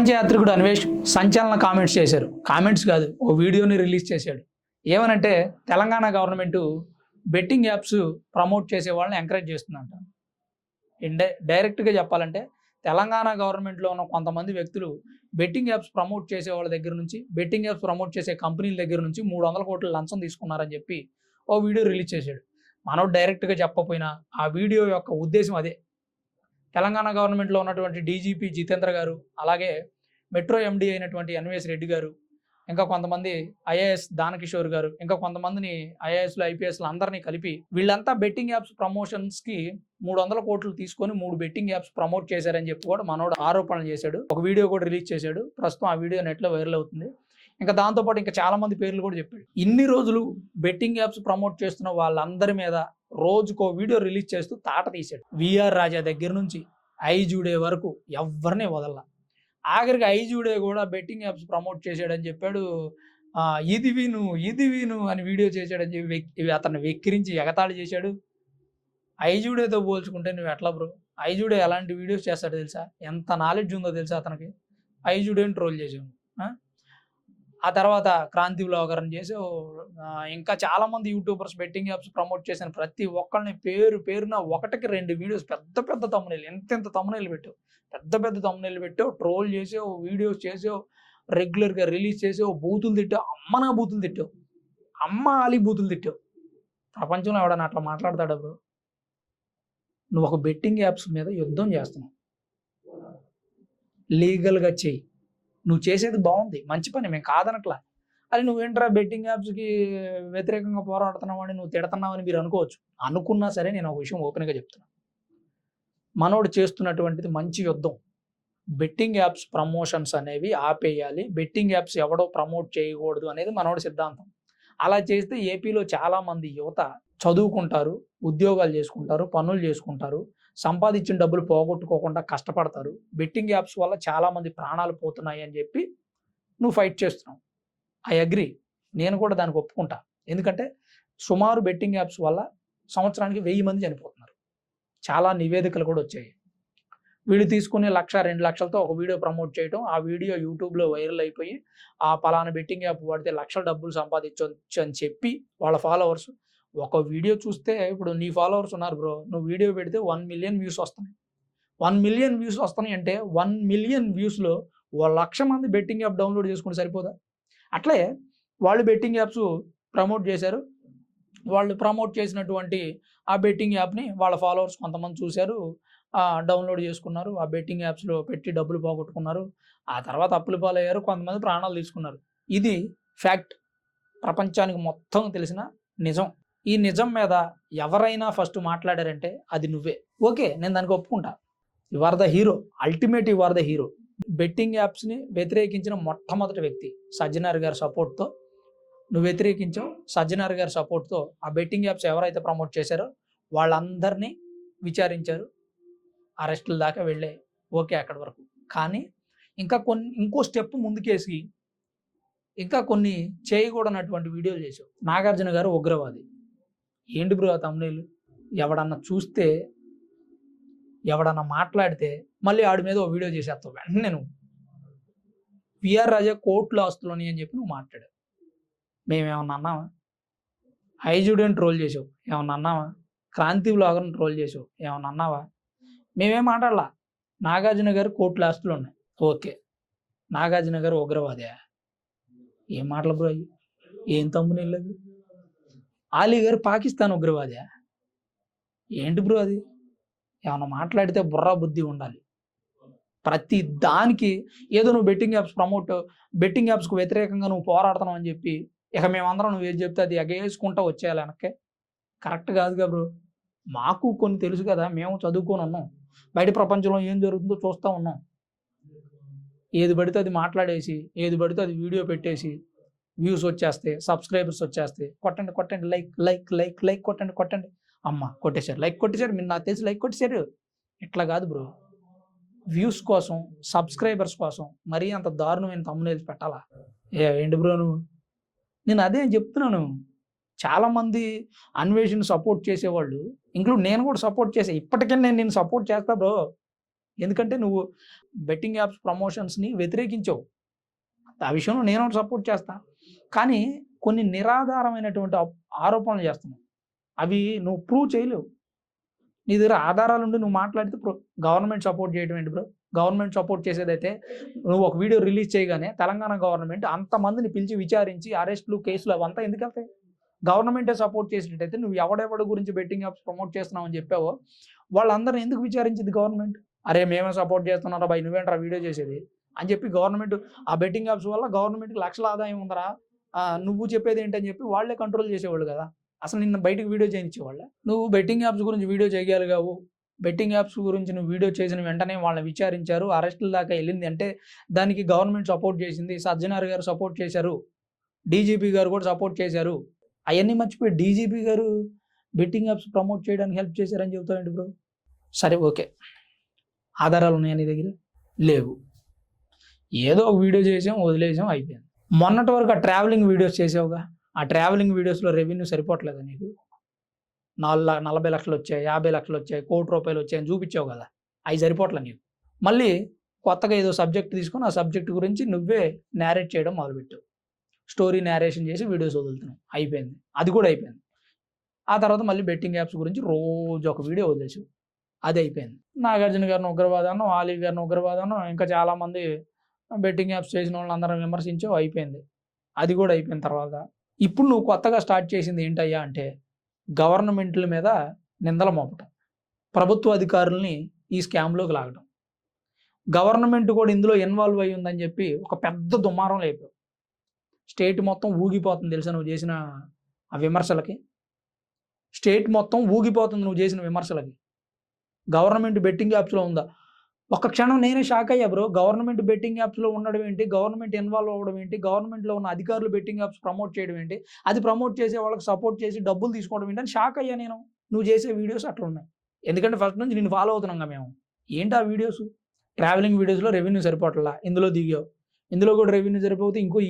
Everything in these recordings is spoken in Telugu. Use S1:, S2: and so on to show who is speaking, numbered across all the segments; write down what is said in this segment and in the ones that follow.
S1: ప్రపంచ యాత్రికుడు అన్వేష్ సంచలన కామెంట్స్ చేశారు. కామెంట్స్ కాదు ఓ వీడియోని రిలీజ్ చేశాడు. ఏమనంటే Telangana government betting apps promote చేసే వాళ్ళని ఎంకరేజ్ చేస్తుందంట. ఇండై డైరెక్ట్గా చెప్పాలంటే తెలంగాణ గవర్నమెంట్లో ఉన్న కొంతమంది వ్యక్తులు బెట్టింగ్ యాప్స్ ప్రమోట్ చేసే వాళ్ళ దగ్గర నుంచి బెట్టింగ్ యాప్స్ ప్రమోట్ చేసే కంపెనీల దగ్గర నుంచి మూడు వందల కోట్ల లంచం తీసుకున్నారని చెప్పి ఓ వీడియో రిలీజ్ చేశాడు. మనోడు డైరెక్ట్గా చెప్పపోయినా ఆ వీడియో యొక్క ఉద్దేశం అదే. తెలంగాణ గవర్నమెంట్లో ఉన్నటువంటి డీజీపీ జితేంద్ర గారు అలాగే మెట్రో ఎండీ అయినటువంటి ఎన్విఎస్ రెడ్డి గారు ఇంకా కొంతమంది ఐఏఎస్ దానకిషోర్ గారు ఇంకా కొంతమందిని ఐఏఎస్లు ఐపీఎస్లు అందరినీ కలిపి వీళ్ళంతా బెట్టింగ్ యాప్స్ ప్రమోషన్స్కి మూడు వందల కోట్లు తీసుకొని మూడు బెట్టింగ్ యాప్స్ ప్రమోట్ చేశారని చెప్పి కూడా మనోడు ఆరోపణలు చేశాడు. ఒక వీడియో కూడా రిలీజ్ చేశాడు. ప్రస్తుతం ఆ వీడియో నెట్లో వైరల్ అవుతుంది. ఇంకా దాంతోపాటు ఇంకా చాలా మంది పేర్లు కూడా చెప్పాడు. ఇన్ని రోజులు బెట్టింగ్ యాప్స్ ప్రమోట్ చేస్తున్న వాళ్ళందరి మీద రోజుకో వీడియో రిలీజ్ చేస్తూ తాట తీసాడు విఆర్ రాజా దగ్గర నుంచి ఐజూడే వరకు ఎవరిని వదల. ఆఖరికి ఐజూడే కూడా బెట్టింగ్ యాప్స్ ప్రమోట్ చేశాడని చెప్పాడు. ఇది విను ఇది విను అని వీడియో చేశాడని చెప్పి అతన్ని వెక్కిరించి ఎగతాళి చేశాడు. ఐజూడేతో పోల్చుకుంటే నువ్వు ఎట్లా బ్రో? ఐజూడే ఎలాంటి వీడియోస్ చేస్తాడు తెలుసా? ఎంత నాలెడ్జ్ ఉందో తెలుసా అతనికి? ఐజూడేని ట్రోల్ చేసావు ఆ? తర్వాత క్రాంతి వ్లాగర్ అని చేసి ఇంకా చాలా మంది యూట్యూబర్స్ బెట్టింగ్ యాప్స్ ప్రమోట్ చేసిన ప్రతి ఒక్కరిని పేరు పేరున ఒకటికి రెండు వీడియోస్ పెద్ద పెద్ద తమ్ముళ్ళు ఎంత ఎంత తమ్ముళ్ళు పెట్టావు? పెద్ద పెద్ద తమ్ముళ్ళు పెట్టావు ట్రోల్ చేసావు వీడియోస్ చేసావు రెగ్యులర్గా రిలీజ్ చేసావు బూతులు తిట్టావు అమ్మ నా బూతులు తిట్టావు? అమ్మ ఆలి బూతులు తిట్టావు. ప్రపంచంలో ఎవడన్నా అట్లా మాట్లాడతాడు బ్రో? నువ్వు ఒక బెట్టింగ్ యాప్స్ మీద యుద్ధం చేస్తున్నావు. లీగల్గా చెయ్యి. నువ్వు చేసేది బాగుంది మంచి పని మేము కాదనట్లా. అది నువ్వేంట్రా బెట్టింగ్ యాప్స్కి వ్యతిరేకంగా పోరాడుతున్నావు అని నువ్వు తిడుతున్నావని మీరు అనుకోవచ్చు. అనుకున్నా సరే నేను ఒక విషయం ఓపెన్గా చెప్తున్నా. మనోడు చేస్తున్నటువంటిది మంచి యుద్ధం. బెట్టింగ్ యాప్స్ ప్రమోషన్స్ అనేవి ఆపేయాలి. బెట్టింగ్ యాప్స్ ఎవడో ప్రమోట్ చేయకూడదు అనేది మనోడి సిద్ధాంతం. అలా చేస్తే ఏపీలో చాలామంది యువత చదువుకుంటారు ఉద్యోగాలు చేసుకుంటారు పనులు చేసుకుంటారు. సంపాదించిన డబ్బులు పోగొట్టుకోకుండా కష్టపడతారు. బెట్టింగ్ యాప్స్ వల్ల చాలామంది ప్రాణాలు పోతున్నాయి అని చెప్పి నువ్వు ఫైట్ చేస్తున్నావు. I agree. నేను కూడా దానికి ఒప్పుకుంటా. ఎందుకంటే సుమారు బెట్టింగ్ యాప్స్ వల్ల సంవత్సరానికి వెయ్యి మంది చనిపోతున్నారు. చాలా నివేదికలు కూడా వచ్చాయి. వీళ్ళు తీసుకునే లక్ష రెండు లక్షలతో ఒక వీడియో ప్రమోట్ చేయడం ఆ వీడియో యూట్యూబ్లో వైరల్ అయిపోయి ఆ పలానా బెట్టింగ్ యాప్ వాడితే లక్షల డబ్బులు సంపాదించవచ్చు అని చెప్పి వాళ్ళ ఫాలోవర్స్ ఒక వీడియో చూస్తే ఇప్పుడు నీ ఫాలోవర్స్ ఉన్నారు బ్రో నువ్వు వీడియో పెడితే వన్ మిలియన్ వ్యూస్ వస్తున్నాయి. వన్ మిలియన్ వ్యూస్ వస్తున్నాయి అంటే వన్ మిలియన్ వ్యూస్లో ఓ లక్ష మంది బెట్టింగ్ యాప్ డౌన్లోడ్ చేసుకుంటే సరిపోదా? అట్లే వాళ్ళు బెట్టింగ్ యాప్స్ ప్రమోట్ చేశారు. వాళ్ళు ప్రమోట్ చేసినటువంటి ఆ బెట్టింగ్ యాప్ని వాళ్ళ ఫాలోవర్స్ కొంతమంది చూశారు. డౌన్లోడ్ చేసుకున్నారు. ఆ బెట్టింగ్ యాప్స్లో పెట్టి డబ్బులు పోగొట్టుకున్నారు. ఆ తర్వాత అప్పులు పాలయ్యారు. కొంతమంది ప్రాణాలు తీసుకున్నారు. ఇది ఫ్యాక్ట్. ప్రపంచానికి మొత్తం తెలిసిన నిజం. ఈ నిజం మీద ఎవరైనా ఫస్ట్ మాట్లాడారంటే అది నువ్వే. ఓకే నేను దానికి ఒప్పుకుంటా. You are the hero ultimate you are the hero betting యాప్స్ని వ్యతిరేకించిన మొట్టమొదటి వ్యక్తి సజ్జనార్ గారి సపోర్ట్తో నువ్వు వ్యతిరేకించావు సజ్జనార్ గారి సపోర్ట్తో ఆ బెట్టింగ్ యాప్స్ ఎవరైతే ప్రమోట్ చేశారో వాళ్ళందరినీ విచారించారు. అరెస్టుల దాకా వెళ్ళే ఓకే అక్కడి వరకు. కానీ ఇంకా కొన్ని ఇంకో స్టెప్ ముందుకేసి ఇంకా కొన్ని చేయకూడనటువంటి వీడియోలు చేశావు. నాగార్జున గారు ఉగ్రవాది. ఏంటి బ్రో ఆ తమ్ముళ్ళు ఎవడన్నా చూస్తే ఎవడన్నా మాట్లాడితే మళ్ళీ ఆడి మీద ఓ వీడియో చేసేస్తావు వెంటనే నువ్వు. పిఆర్ రాజా కోర్టులో ఆస్తులని అని చెప్పి నువ్వు మాట్లాడావు మేమేమన్నా అన్నావా హైజుడని ట్రోల్ చేసావు. ఏమన్నా అన్నావా క్రాంతి బ్లాగర్ని ట్రోల్ చేసావు. ఏమన్నా అన్నావా? మేమేం మాట్లాడలా? నాగార్జున గారు కోర్టులో ఆస్తులు ఉన్నాయి. ఓకే. నాగార్జున గారు ఉగ్రవాదే. ఏం మాటలు బ్రో అయ్యి? ఏం తమ్ముని వెళ్ళదు ఆలీ గారు పాకిస్తాన్ ఉగ్రవాదే. ఏంటి బ్రో అది? ఏమన్నా మాట్లాడితే బుర్రా బుద్ధి ఉండాలి. ప్రతి దానికి ఏదో నువ్వు బెట్టింగ్ యాప్స్ ప్రమోట్ బెట్టింగ్ యాప్స్కు వ్యతిరేకంగా నువ్వు పోరాడుతున్నావు అని చెప్పి ఇక మేమందరం నువ్వు ఏది చెప్తే అది ఎగేసుకుంటా వచ్చేయాలి వెనక్కి. కరెక్ట్ కాదుగా బ్రో. మాకు కొన్ని తెలుసు కదా మేము చదువుకొని ఉన్నాం. బయట ప్రపంచంలో ఏం జరుగుతుందో చూస్తూ ఉన్నాం. ఏది పడితే అది మాట్లాడేసి ఏది పడితే అది వీడియో పెట్టేసి వ్యూస్ వచ్చేస్తే సబ్స్క్రైబర్స్ వచ్చేస్తే కొట్టండి కొట్టండి లైక్ లైక్ లైక్ లైక్ కొట్టండి కొట్టండి. అమ్మ కొట్టేశారు లైక్ కొట్టేశారు మీరు నాకు తెలిసి లైక్ కొట్టేశారు. ఇట్లా కాదు బ్రో. వ్యూస్ కోసం సబ్స్క్రైబర్స్ కోసం మరీ అంత దారుణమైన తమ్మునేది పెట్టాలా? ఏ ఏంటి బ్రో నువ్వు? నేను అదే చెప్తున్నాను. చాలామంది అన్వేషణ సపోర్ట్ చేసేవాళ్ళు ఇంక్లూడ్ నేను కూడా సపోర్ట్ చేసే ఇప్పటికే నేను నేను సపోర్ట్ చేస్తా బ్రో. ఎందుకంటే నువ్వు బెట్టింగ్ యాప్స్ ప్రమోషన్స్ని వ్యతిరేకించావు. ఆ విషయంలో నేను సపోర్ట్ చేస్తాను కానీ కొన్ని నిరాధారమైనటువంటి ఆరోపణలు చేస్తున్నావు అవి నువ్వు ప్రూవ్ చేయలేవు. నీ దగ్గర ఆధారాలు ఉండి నువ్వు మాట్లాడితే గవర్నమెంట్ సపోర్ట్ చేయడం ఏంటి బ్రో గవర్నమెంట్ సపోర్ట్ చేసేదైతే నువ్వు ఒక వీడియో రిలీజ్ చేయగానే తెలంగాణ గవర్నమెంట్ అంతమందిని పిలిచి విచారించి అరెస్టులు కేసులు అవంతా ఎందుకు వెళ్తాయి? గవర్నమెంటే సపోర్ట్ చేసినట్టయితే నువ్వు ఎవడెవడి గురించి బెట్టింగ్ యాప్స్ ప్రమోట్ చేస్తున్నావు అని చెప్పావో వాళ్ళందరిని ఎందుకు విచారించింది గవర్నమెంట్ అరే మేమే సపోర్ట్ చేస్తున్నారా బై నువ్వేంట్రా వీడియో చేసేది? అని చెప్పి గవర్నమెంట్ ఆ బెట్టింగ్ యాప్స్ వల్ల గవర్నమెంట్కి లక్షల ఆదాయం ఉందరా. నువ్వు చెప్పేది ఏంటని చెప్పి వాళ్ళే కంట్రోల్ చేసేవాళ్ళు కదా. అసలు నిన్న బయటకు వీడియో చేయించేవాళ్ళ? నువ్వు బెట్టింగ్ యాప్స్ గురించి వీడియో చేయగలిగావు. బెట్టింగ్ యాప్స్ గురించి నువ్వు వీడియో చేసిన వెంటనే వాళ్ళని విచారించారు. అరెస్టుల దాకా వెళ్ళింది అంటే దానికి గవర్నమెంట్ సపోర్ట్ చేసింది. సజ్జనార్ గారు సపోర్ట్ చేశారు. డీజీపీ గారు కూడా సపోర్ట్ చేశారు. అవన్నీ మర్చిపోయి DGP garu betting apps promote చేయడానికి హెల్ప్ చేశారని చెబుతాయండి బ్రో? సరే ఓకే. ఆధారాలు ఉన్నాయా నీ దగ్గర? లేవు. ఏదో ఒక వీడియో చేసాం వదిలేసాం అయిపోయింది. మొన్నటి వరకు ఆ ట్రావెలింగ్ వీడియోస్ చేసావుగా? ఆ ట్రావెలింగ్ వీడియోస్లో రెవెన్యూ సరిపోవట్లేదు నీకు? నాలుగు నలభై లక్షలు వచ్చాయి యాభై లక్షలు వచ్చాయి కోటి రూపాయలు వచ్చాయని చూపించావు కదా? అవి సరిపోవట్లే నీకు? మళ్ళీ కొత్తగా ఏదో సబ్జెక్ట్ తీసుకొని ఆ సబ్జెక్ట్ గురించి నువ్వే నేరేట్ చేయడం మొదలుపెట్టావు. స్టోరీ నేరేషన్ చేసి వీడియోస్ వదులుతున్నావు. అయిపోయింది. అది కూడా అయిపోయింది. ఆ తర్వాత మళ్ళీ బెట్టింగ్ యాప్స్ గురించి రోజు ఒక వీడియో వదిలేసావు. అది అయిపోయింది. నాగార్జున గారిని ఉగ్రవాదాను ఆలీ గారిని ఉగ్రవాదాను ఇంకా చాలామంది బెట్టింగ్ యాప్స్ చేసిన వాళ్ళందరం విమర్శించో అయిపోయింది. అది కూడా అయిపోయిన తర్వాత ఇప్పుడు నువ్వు కొత్తగా స్టార్ట్ చేసింది ఏంటయ్యా అంటే గవర్నమెంట్ల మీద నిందల మోపటం. ప్రభుత్వ అధికారుల్ని ఈ స్కామ్లోకి లాగడం గవర్నమెంట్ కూడా ఇందులో ఇన్వాల్వ్ అయ్యి ఉందని చెప్పి ఒక పెద్ద దుమారం లేపావు. స్టేట్ మొత్తం ఊగిపోతుంది తెలుసా నువ్వు చేసిన ఆ విమర్శలకి? స్టేట్ మొత్తం ఊగిపోతుంది నువ్వు చేసిన విమర్శలకి. గవర్నమెంట్ బెట్టింగ్ యాప్స్లో ఉందా? ఒక క్షణం నేనే షాక్ అయ్యా బ్రో గవర్నమెంట్ బెట్టింగ్ యాప్స్లో ఉండడం ఏంటి? గవర్నమెంట్ ఇన్వాల్వ్ అవ్వడం ఏంటి? గవర్నమెంట్లో ఉన్న అధికారులు బెట్టింగ్ యాప్స్ ప్రమోట్ చేయడం ఏంటి? అది ప్రమోట్ చేసే వాళ్ళకి సపోర్ట్ చేసి డబ్బులు తీసుకోవడం ఏంటి అని షాక్ అయ్యా నేను. నువ్వు చేసే వీడియోస్ అట్లా ఉన్నాయి. ఎందుకంటే ఫస్ట్ నుంచి నేను ఫాలో అవుతున్నాం మేము. ఏంటి ఆ వీడియోస్ ట్రావెలింగ్ వీడియోస్లో రెవెన్యూ సరిపోవట్లా ఇందులో దిగావు. ఇందులో కూడా రెవెన్యూ సరిపోతే ఇంకో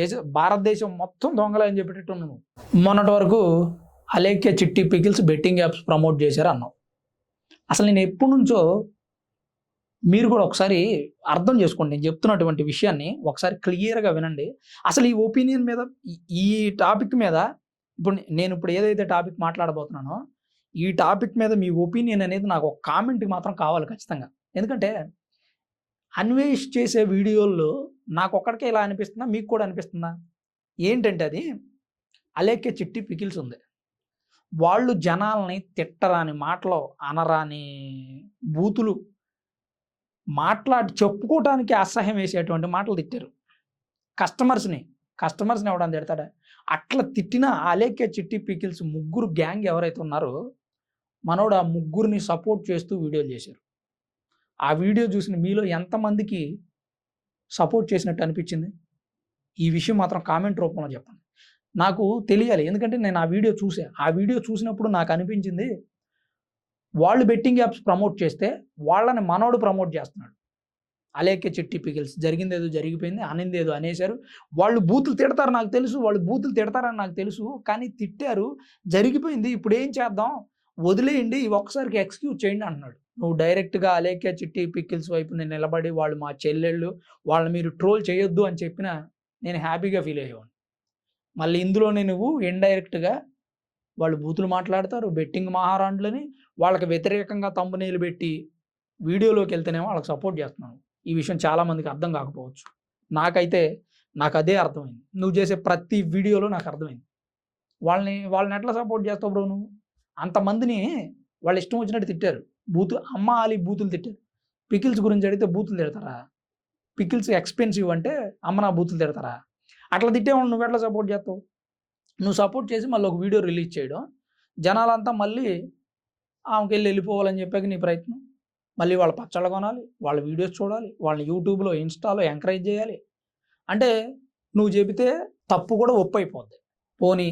S1: దేశ భారతదేశం మొత్తం దొంగలే అని చెప్పేటట్టు నువ్వు. మొన్నటి వరకు అలేఖ్య చిట్టి పికిల్స్ బెట్టింగ్ యాప్స్ ప్రమోట్ చేశారు అన్నావు. అసలు నేను ఎప్పటి నుంచో మీరు కూడా ఒకసారి అర్థం చేసుకోండి. నేను చెప్తున్నటువంటి విషయాన్ని ఒకసారి క్లియర్గా వినండి. అసలు ఈ ఒపీనియన్ మీద ఈ- టాపిక్ మీద ఇప్పుడు నేను ఇప్పుడు ఏదైతే టాపిక్ మాట్లాడబోతున్నానో ఈ టాపిక్ మీద మీ ఒపీనియన్ అనేది నాకు ఒక కామెంట్కి మాత్రం కావాలి ఖచ్చితంగా. ఎందుకంటే అన్వేష్ చేసే వీడియోల్లో నాకు ఒక్కడికే ఇలా అనిపిస్తుందా? మీకు కూడా అనిపిస్తుందా? ఏంటంటే అది అలేకే చిట్టి పికిల్స్ ఉంది. వాళ్ళు జనాల్ని తిట్టరాని మాటలో అనరాని బూతులు మాట్లాడి చెప్పుకోవటానికి అసహ్యం వేసేటువంటి మాటలు తిట్టారు. కస్టమర్స్ని కస్టమర్స్ని ఎవడని తిడతాడా? అట్లా తిట్టిన అలేకే చిట్టి పికిల్స్ ముగ్గురు గ్యాంగ్ ఎవరైతే ఉన్నారో మనోడు ఆ ముగ్గురిని సపోర్ట్ చేస్తూ వీడియోలు చేశారు. ఆ వీడియో చూసిన మీలో ఎంతమందికి సపోర్ట్ చేసినట్టు అనిపించింది? ఈ విషయం మాత్రం కామెంట్ రూపంలో చెప్పండి. నాకు తెలియాలి ఎందుకంటే నేను ఆ వీడియో చూసా. ఆ వీడియో చూసినప్పుడు నాకు అనిపించింది వాళ్ళు బెట్టింగ్ యాప్స్ ప్రమోట్ చేస్తే వాళ్ళని మనోడు ప్రమోట్ చేస్తున్నాడు. అలేకే చిట్టి పిగిల్స్ జరిగింది ఏదో జరిగిపోయింది అనింది ఏదో అనేశారు. వాళ్ళు బూతులు తిడతారు నాకు తెలుసు వాళ్ళు బూతులు తిడతారని నాకు తెలుసు కానీ తిట్టారు జరిగిపోయింది ఇప్పుడు ఏం చేద్దాం? వదిలేయండి ఈ ఒక్కసారికి ఎక్స్క్యూజ్ చేయండి అంటున్నాడు. నువ్వు డైరెక్ట్గా అలేకే చిట్టి పిక్కిల్స్ వైపు నేను నిలబడి వాళ్ళు మా చెల్లెళ్ళు వాళ్ళని మీరు ట్రోల్ చేయొద్దు అని చెప్పిన నేను హ్యాపీగా ఫీల్ అయ్యేవాడిని. మళ్ళీ ఇందులోనే నువ్వు ఇండైరెక్ట్గా వాళ్ళు బూతులు మాట్లాడతారు బెట్టింగ్ మహారాణులని వాళ్ళకి వ్యతిరేకంగా తమ్మునేలు పెట్టి వీడియోలోకి వెళ్తేనేమో వాళ్ళకి సపోర్ట్ చేస్తున్నాను ఈ విషయం చాలామందికి అర్థం కాకపోవచ్చు. నాకైతే నాకు అదే అర్థమైంది. నువ్వు చేసే ప్రతి వీడియోలో నాకు అర్థమైంది. వాళ్ళని వాళ్ళని ఎట్లా సపోర్ట్ చేస్తావు బ్రో నువ్వు? అంతమందిని వాళ్ళు ఇష్టం వచ్చినట్టు తిట్టారు. బూతు అమ్మ ఆలి బూతులు తిట్టారు. పికిల్స్ గురించి అడిగితే బూతులు తిడతారా? పికిల్స్ ఎక్స్పెన్సివ్ అంటే అమ్మ నా బూతులు తిడతారా? అట్లా తిట్టేవాళ్ళు నువ్వు ఎట్లా సపోర్ట్ చేస్తావు? నువ్వు సపోర్ట్ చేసి మళ్ళీ ఒక వీడియో రిలీజ్ చేయడం. జనాలంతా మళ్ళీ ఆమెకి వెళ్ళి వెళ్ళిపోవాలని చెప్పాక నీ ప్రయత్నం. మళ్ళీ వాళ్ళ పచ్చళ్ళు కొనాలి వాళ్ళ వీడియోస్ చూడాలి వాళ్ళని యూట్యూబ్లో ఇన్స్టాలో ఎంకరేజ్ చేయాలి. అంటే నువ్వు చెబితే తప్పు కూడా ఒప్పు అయిపోద్ది పోనీ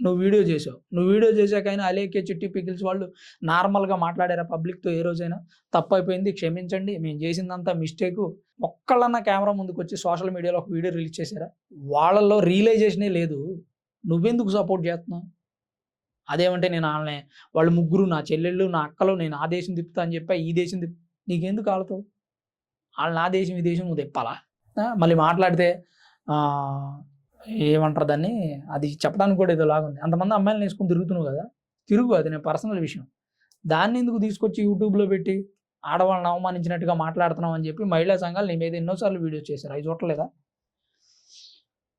S1: నువ్వు వీడియో చేసావు. నువ్వు వీడియో చేశాకైనా అలేకే చిట్టి పికిల్స్ వాళ్ళు నార్మల్గా మాట్లాడారా పబ్లిక్తో ఏ రోజైనా? తప్పు అయిపోయింది క్షమించండి మేము చేసిందంతా మిస్టేక్ ఒక్కళ్ళన్నా కెమెరా ముందుకు వచ్చి సోషల్ మీడియాలో ఒక వీడియో రిలీజ్ చేశారా? వాళ్ళల్లో రియలైజేషనే లేదు. నువ్వెందుకు సపోర్ట్ చేస్తున్నావు? అదేమంటే నేను వాళ్ళని వాళ్ళు ముగ్గురు నా చెల్లెళ్ళు నా అక్కలు నేను ఆ దేశం తిప్పుతా అని చెప్పా ఈ దేశం తిప్పు నీకెందుకు వాళ్ళతో వాళ్ళు నా దేశం ఈ దేశం నువ్వు తెప్పాలా? మళ్ళీ మాట్లాడితే ఏమంటారు దాన్ని? అది చెప్పడానికి కూడా ఏదో లాగుంది. అంతమంది అమ్మాయిలు వేసుకుని తిరుగుతున్నావు కదా? తిరుగు అది నేను పర్సనల్ విషయం. దాన్ని ఎందుకు తీసుకొచ్చి యూట్యూబ్లో పెట్టి ఆడవాళ్ళని అవమానించినట్టుగా మాట్లాడుతున్నాం అని చెప్పి మహిళా సంఘాలు నీ మీద ఎన్నోసార్లు వీడియోస్ చేశారు. అవి చూడలేదా?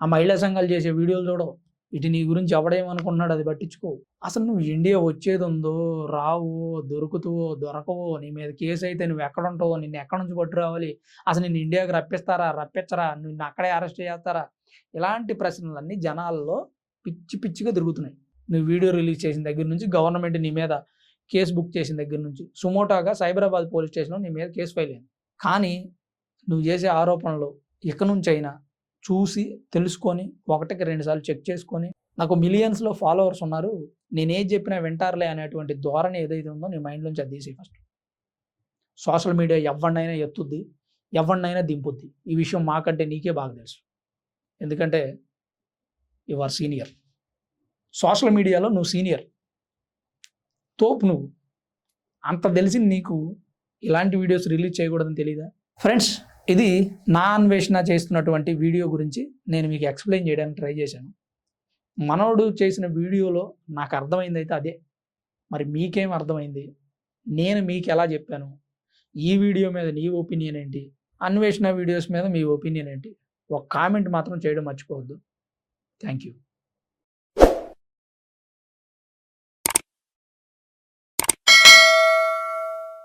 S1: ఆ మహిళా సంఘాలు చేసే వీడియోలు చూడవు. ఇటు నీ గురించి ఎవడేమనుకున్నాడు అది పట్టించుకో. అసలు నువ్వు ఇండియా వచ్చేది ఉందో రావు దొరుకుతువో దొరకవో నీ మీద కేసు అయితే నువ్వు ఎక్కడ ఉంటావో నిన్ను ఎక్కడి నుంచి పట్టు రావాలి అసలు నిన్ను ఇండియాకి రప్పిస్తారా రప్పించరా? నిన్ను అక్కడే అరెస్ట్ చేస్తారా? ఇలాంటి ప్రశ్నలన్నీ జనాల్లో పిచ్చి పిచ్చిగా తిరుగుతున్నాయి. నువ్వు వీడియో రిలీజ్ చేసిన దగ్గర నుంచి గవర్నమెంట్ నీ మీద కేసు బుక్ చేసిన దగ్గర నుంచి సుమోటాగా సైబరాబాద్ పోలీస్ స్టేషన్లో నీ మీద కేసు ఫైల్ అయింది. కానీ నువ్వు చేసే ఆరోపణలు ఇక నుంచి అయినా చూసి తెలుసుకొని ఒకటికి రెండుసార్లు చెక్ చేసుకొని నాకు మిలియన్స్లో ఫాలోవర్స్ ఉన్నారు. నేను ఏది చెప్పినా వింటారులే అనేటువంటి ధోరణి ఏదైతే ఉందో నీ మైండ్లోంచి అది తీసి ఫస్ట్. సోషల్ మీడియా ఎవరినైనా ఎత్తుద్ది ఎవరినైనా దింపుద్ది. ఈ విషయం మాకంటే నీకే బాగా తెలుసు. ఎందుకంటే యు ఆర్ సీనియర్ సోషల్ మీడియాలో నువ్వు సీనియర్. తోపు నువ్వు. అంత తెలిసి నీకు ఇలాంటి వీడియోస్ రిలీజ్ చేయకూడదని తెలియదా ఫ్రెండ్స్ ఇది నా అన్వేషణ చేస్తున్నటువంటి వీడియో గురించి నేను మీకు ఎక్స్ప్లెయిన్ చేయడానికి ట్రై చేశాను. మనోడు చేసిన వీడియోలో నాకు అర్థమైంది అయితే అదే. మరి మీకేం అర్థమైంది? నేను మీకు ఎలా చెప్పాను? ఈ వీడియో మీద నీ ఒపీనియన్ ఏంటి? అన్వేషణ వీడియోస్ మీద మీ ఒపీనియన్ ఏంటి? ఒక కామెంట్ మాత్రం చేయడం మర్చిపోవద్దు. Thank you.